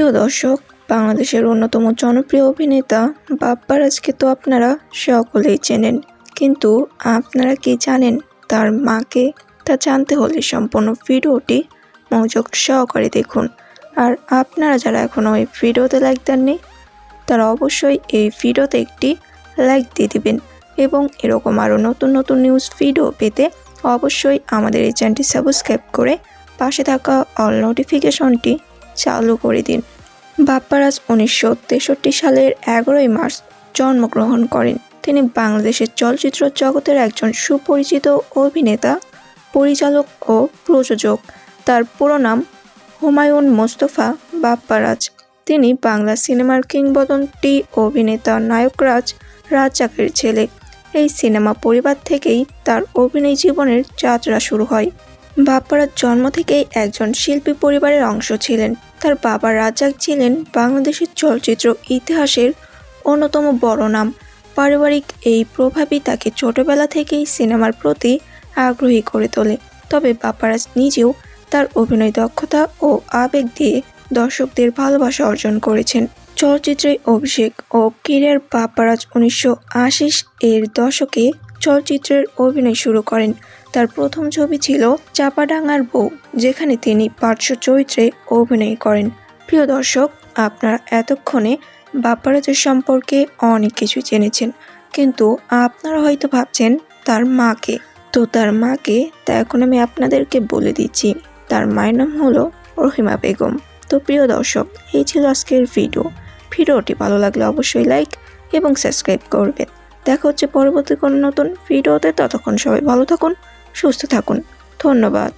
প্রিয় দর্শক, বাংলাদেশের অন্যতম জনপ্রিয় অভিনেতা বাপ্পারাজকে তো আপনারা সকলেই চেনেন। কিন্তু আপনারা কি জানেন তার মাকে? তা জানতে হলে সম্পূর্ণ ভিডিওটি মনোযোগ সহকারে দেখুন। আর আপনারা যারা এখনও এই ভিডিওতে লাইক দেননি, তারা অবশ্যই এই ভিডিওতে একটি লাইক দিয়ে দিবেন এবং এরকম আরও নতুন নতুন নিউজ ভিডিও পেতে অবশ্যই আমাদের এই চ্যানেলটি সাবস্ক্রাইব করে পাশে থাকা অল নোটিফিকেশনটি চালু করে দিন। বাপ্পারাজ উনিশশো তেষট্টি সালের এগারোই মার্চ জন্মগ্রহণ করেন। তিনি বাংলাদেশের চলচ্চিত্র জগতের একজন সুপরিচিত অভিনেতা, পরিচালক ও প্রযোজক। তার পুরো নাম হুমায়ুন মোস্তফা বাপ্পারাজ। তিনি বাংলা সিনেমার কিংবদন্তি, অভিনেতা, নায়করাজ রাজ্জাকের ছেলে। এই সিনেমা পরিবার থেকেই তার অভিনয় জীবনের যাত্রা শুরু হয়। বাপ্পারাজ জন্ম থেকেই একজন শিল্পী পরিবারের অংশ ছিলেন। তার বাবা রাজাক ছিলেন বাংলাদেশের চলচ্চিত্র ইতিহাসের অন্যতম বড় নাম। পারিবারিক এই প্রভাবই তাকে ছোটবেলা থেকেই সিনেমার প্রতি আগ্রহী করে তোলে। তবে বাপ্পারাজ নিজেও তার অভিনয় দক্ষতা ও আবেগ দিয়ে দর্শকদের ভালোবাসা অর্জন করেছেন। চলচ্চিত্রে অভিষেক ও কেরিয়ার বাপ্পারাজ উনিশশো আশি এর দশকে চলচ্চিত্রের অভিনয় শুরু করেন। তার প্রথম ছবি ছিল চাপাডাঙ্গার বউ, যেখানে তিনি পার্শ্ব চরিত্রে অভিনয় করেন। প্রিয় দর্শক, আপনারা এতক্ষণে বাপ্পারাজের সম্পর্কে অনেক কিছু জেনেছেন, কিন্তু আপনারা হয়তো ভাবছেন, তার মাকে? তো তার মাকে তা এখন আমি আপনাদেরকে বলে দিচ্ছি। তার মায়ের নাম হলো রহিমা বেগম। তো প্রিয় দর্শক, এই ছিল আজকের ভিডিও। ভিডিওটি ভালো লাগলে অবশ্যই লাইক এবং সাবস্ক্রাইব করবেন। দেখা হচ্ছে পরবর্তী কোনো নতুন ভিডিওতে। ততক্ষণ সবাই ভালো থাকুন সুস্থ থাকুন। ধন্যবাদ।